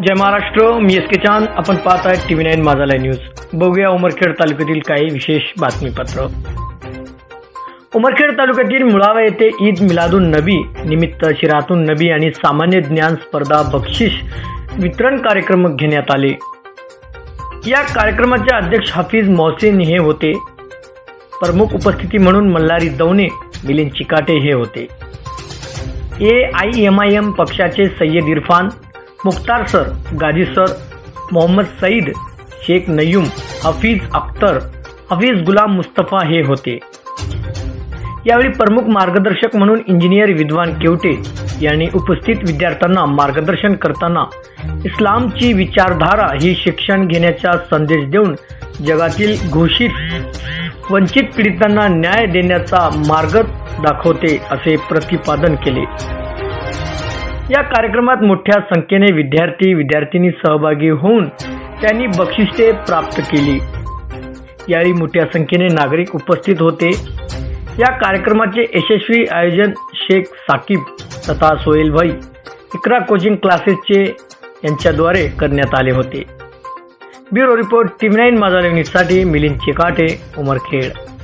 जय महाराष्ट्र मी S के चांद. आपण पाहत आहे टीव्ही नाईन माझा लाईव्ह न्यूज. बघूया उमरखेड तालुक्यातील काही विशेष बातमीपत्र. उमरखेड तालुक्यातील मुळावा येथे ईद मिलादून नबी निमित्त शिरातून नबी आणि सामान्य ज्ञान स्पर्धा बक्षीस वितरण कार्यक्रम घेण्यात आले. या कार्यक्रमाचे अध्यक्ष हाफिज मोहसिन हे होते. प्रमुख उपस्थिती म्हणून मल्हारी दवणे मिलिंद चिकाटे हे होते. A I M I M पक्षाचे सय्यद इरफान मुख्तार सर गाजी सर मोहम्मद सईद शेख नय्यूम हफीज अख्तर हफीज गुलाम मुस्तफा हे होते. यावेळी प्रमुख मार्गदर्शक म्हणून इंजिनियर विद्वान केवटे यांनी उपस्थित विद्यार्थ्यांना मार्गदर्शन करताना इस्लामची विचारधारा ही शिक्षण घेण्याचा संदेश देऊन जगातील घोषित वंचित पीडितांना न्याय देण्याचा मार्ग दाखवते असे प्रतिपादन केले. या कार्यक्रमात मोठ्या संख्येने विद्यार्थी विद्यार्थिनी सहभागी होऊन त्यांनी बक्षिसे प्राप्त केली. यावेळी मोठ्या संख्येने नागरिक उपस्थित होते. या कार्यक्रमाचे यशस्वी आयोजन शेख साकीब तथा सोहेल भाई इकरा कोचिंग क्लासेसचे यांच्याद्वारे करण्यात आले होते. ब्युरो रिपोर्ट टीव्ही नाईन माझा न्यूजसाठी मिलिंद चिकाटे उमरखेड.